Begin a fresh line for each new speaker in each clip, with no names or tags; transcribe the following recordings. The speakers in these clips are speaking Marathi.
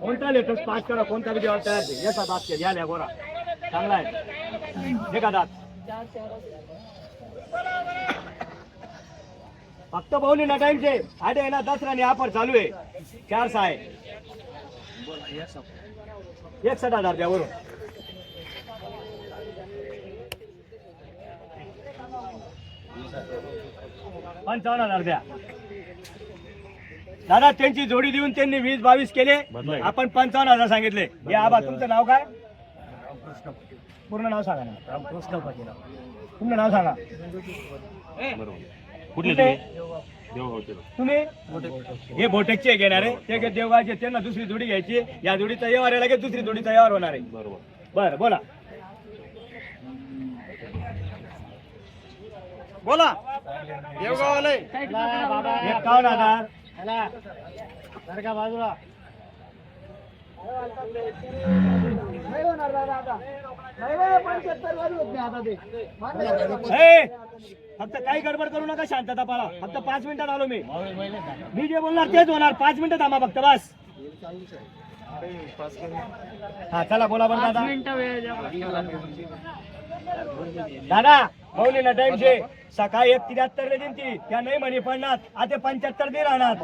कोणता लेटेस्ट पाच करा कोणता व्हिडिओ तयार आहे याचा दात केला या गोरा. चांगला आहे. हे का दात फक्त बहुली ना टाइमचे आडे आहे ना दसरा ऑफर चालू आहे. चार सहा आहे. एकसठ हजार द्या वरून. पंचावन्न हजार द्या दादा त्यांची जोडी देऊन त्यांनी वीस बावीस केले. आपण पंचावन्न हजार सांगितले. हे आबा तुमचं नाव काय? पूर्ण नाव सांगा ना. रामकृष्ण पाटील. तुमचं नाव सांगा.
कुठले तुम्ही?
हे बोटेकचे घेणार. आहे ते काही देवगावचे त्यांना दुसरी जोडी घ्यायची. या व्यवहार आहे लगेच दुसरी जोडी तयार होणार आहे.
बरोबर.
बर बोला. बोला. एकावन्न हजार बाजूला. ए, फक्त काही गडबड करू नका शांतता पाळा. फक्त पाच मिनिटात आलो मी. मी जे बोलणार तेच होणार. पाच मिनिटं थांबा फक्त बस. हा चला बोला बरं दादा. दादा मौलीला टाइम शे सकाळी एक त्र्याहत्तर ला देईन ती. त्या नाही म्हणे पन्नास आता पंच्याहत्तर दे राहणार.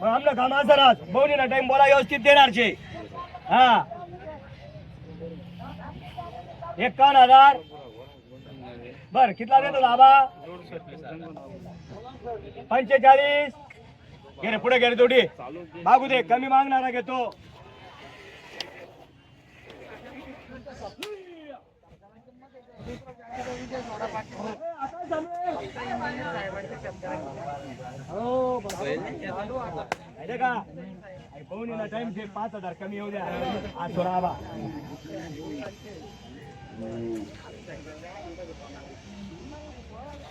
मग आमचं काम असं राहत मौलीला टाइम बोला व्यवस्थित देणार शे. हा. एकावन्न हजार. बर कितला देतो दाबा? पंचेचाळीस. घे पुढे घे तोडी थोडी मागू दे कमी मागणारा घेतो. टाइम घे पाच हजार कमी येऊ द्या आज थोडा आबा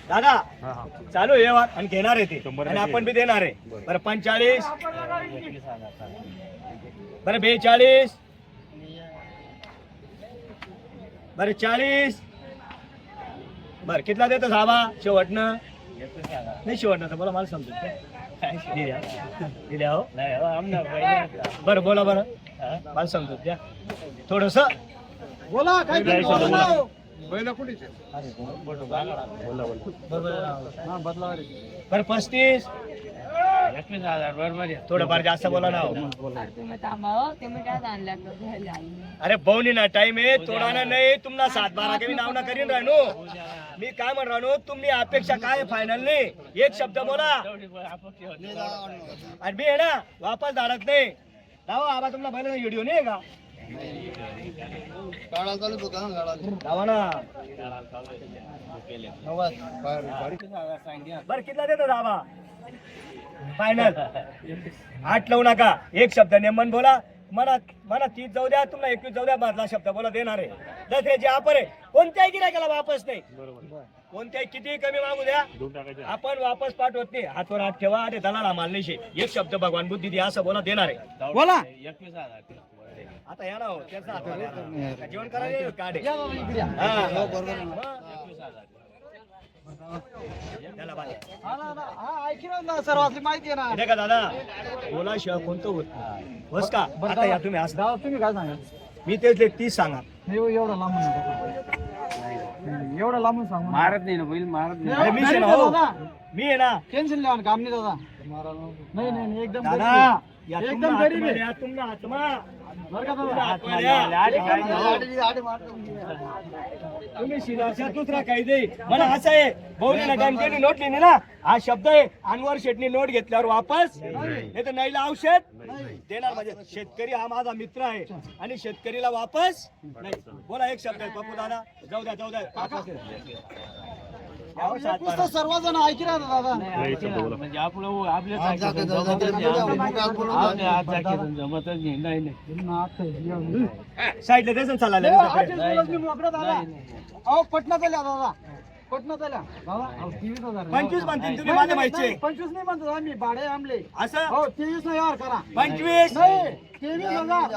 दादा चालू आहे आणि घेणार आहे ते. आणि. आपण बी देणार आहे. बरं. पंचाळीस बरं बेचाळीस. बरं चाळीस. बरं कितला देतो साबा शेवटनं. नाही शेवटनं तर बोला मला समजत दिल्या दिल्या हो. बरं बोला बरं. मला समजत द्या. थोडस. बोला काय बरं पस्तीस. थोडंफार जास्त बोला ना हो.
हो.
अरे बहुनी ना टाइम आहे. तोडाना नाही. तुम्हाला सात बारा कमी नाव ना करीन राहणो मी काय म्हण राहणो तुम्ही अपेक्षा काय फायनल नाही एक शब्द बोला. आणि मी आहे ना वापस धाडत नाही. लावा आबा तुम्हाला पहिला व्हिडिओ नाही का? बर कितला देतो दाबा फायनल आठ लावू नका. एक शब्द नेमन बोला. मला मला तीस जाऊ द्या तुम्हाला एकवीस जाऊ द्या मधला शब्द बोला देणार आहे. दसऱ्याची ऑफर आहे. कोणत्याही गिरायकाला वापस नाही. कोणत्याही किती कमी मागू द्या. आपण वापस पाठवत नाही. हातवर हात ठेवा अरे दलाल आम्हाला. एक शब्द भगवान बुद्धी दे असं बोला देणार आहे. बोला. आता या ना हो त्याचा जेवण करायला काढे. बाहेर. माहिती का दादा? बोला शिवाय कोणतं होत नाही. बस का? आता या तुम्ही असं.
तुम्ही काय सांगा?
मी तेच तीस सांगा
एवढं लांबून एवढं लांबून सांगू
मारत नाही ना बैल मारत नाही.
अरे मी आहे ना हो. मी आहे ना.
टेन्शन लिहा काम नाही दादा. नाही नाही नाही, एकदम
दादा या
एकदम
तुमना
गरीब
आत्मा
आहे.
तुमना आत्मा.
दादा
तुम्ही कायदे मला असं आहे बहुरीला टाइम नोट लिहिली ना हा शब्द आहे अनवर शेटने नोट घेतल्यावर वापस हे तर नाहीला औषध देणार म्हणजे शेतकरी हा माझा मित्र आहे आणि शेतकरीला वापस नाही बोला एक शब्द आहे. पप्पू दादा जाऊ द्या जाऊ द्या. बारा.
सर्वजण ऐकी राहता दादा.
म्हणजे आपलं आपल्या जमतच नाही. जमतच नाही नाही नाही.
साईडला देसन
हो, बोलत मी मोकळा दादा अहो पटना दादा. पटना दादा
पंचवीस म्हणतील तुम्ही
नाही,
माझ्या
नाही, नाही, पंचवीस नाही म्हणतो आम्ही भाडे आमले.
असं?
हो तेवीस हजार करा.
पंचवीस?
नाही तेवीस हजार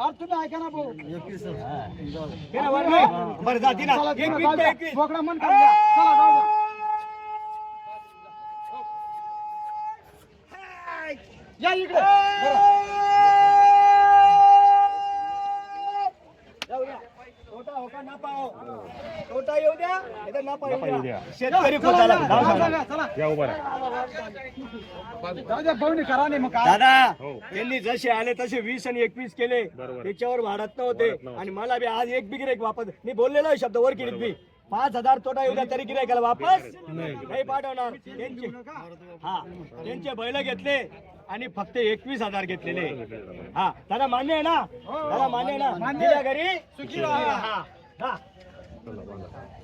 अरे तुम्ही ऐका ना भाऊ
हे ना, बरं नाही? बरं जा दिना
चला,
एक
चला,
वीस
जाऊ
ते
द्या.
एकवीस
बोकडा मन करून द्या. चला जाऊ द्या. या इकडे
जाऊ द्या. तोटा का नफा हो? तोटा येऊ द्या नाही तर नफा येऊ द्या. शेतकरी
चला.
या उभा राहा.
जाऊ द्या भाऊनी करा नाही मग काय?
दादा
हो.
त्यांनी जसे आले तसे वीस आणि एकवीस केले. त्याच्यावर वाढत नव्हते. आणि मला बी आज एक बी गिराईक वापस मी बोललेलो शब्द वर किरीत बी पाच हजार तोटा येऊ द्या तरी गिरायकाला वापस नाही पाठवणार. त्यांचे हा त्यांचे बैल घेतले आणि फक्त एकवीस हजार घेतलेले. हा दादा मान्य आहे ना? दादा मान्य आहे ना? घरी? सुखी हा. हा
चला, बांधा.